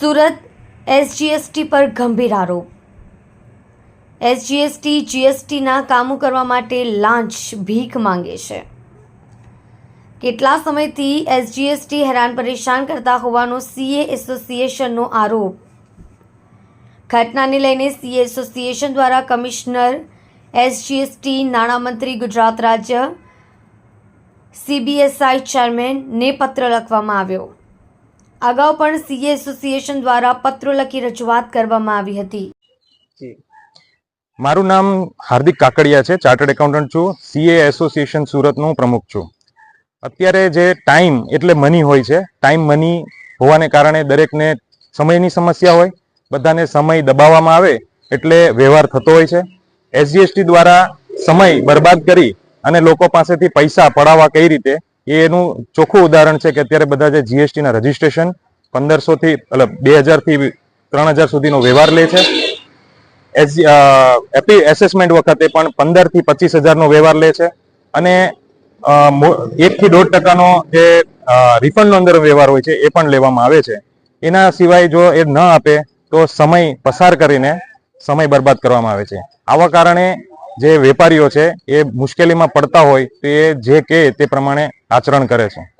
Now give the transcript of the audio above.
Surat SGST પર ગંભીર આરોપ. એસજીએસટી, જીએસટીના કામો કરવા માટે લાંચ ભીખ માંગે છે. કેટલા સમયથી એસજીએસટી હેરાન પરેશાન કરતા હોવાનો સીએ એસોસિએશનનો આરોપ? ઘટનાને લઈને સીએ એસોસિએશન દ્વારા કમિશનર, એસજીએસટી નાણામંત્રી ગુજરાત રાજ્ય, સીબીએસઆઈ ચેરમેનને પત્ર લખવામાં આવ્યો. અગાઉ પણ સીએ એસોસિએશન દ્વારા પત્રો લખી રજૂઆત કરવામાં આવી હતી. મારું નામ હાર્દિક કાકડિયા છે. ચાર્ટર્ડ એકાઉન્ટન્ટ છું. સીએ એસોસિએશન સુરતનો પ્રમુખ છું. અત્યારે જે ટાઈમ એટલે મની હોય છે, ટાઈમ મની હોવાને કારણે દરેકને સમયની સમસ્યા હોય, બધાને સમય દબાવવામાં આવે એટલે વ્યવહાર થતો હોય છે. એસજીએસટી દ્વારા સમય બરબાદ કરી અને લોકો પાસેથી પૈસા પડાવવા કઈ રીતે એ એનું ચોખ્ખું ઉદાહરણ છે કે અત્યારે બધા જે જીએસટીના રજીસ્ટ્રેશન પંદરસોથી એટલે બે હજારથી ત્રણ હજાર સુધીનો વ્યવહાર લે છે. એપી એસેસમેન્ટ વખતે પણ પંદરથી પચીસ હજારનો વ્યવહાર લે છે. અને અ, મો- એક થી દોઢ ટકાનો જે રિફંડનો અંદર વ્યવહાર હોય છે એ પણ લેવામાં આવે છે. એના સિવાય જો એ ન આપે તો સમય પસાર કરીને સમય બરબાદ કરવામાં આવે છે. આવા કારણે જે વેપારીઓ છે, એ મુશ્કેલીમાં પડતા હોય, તો જે કે તે પ્રમાણે આચરણ કરે છે.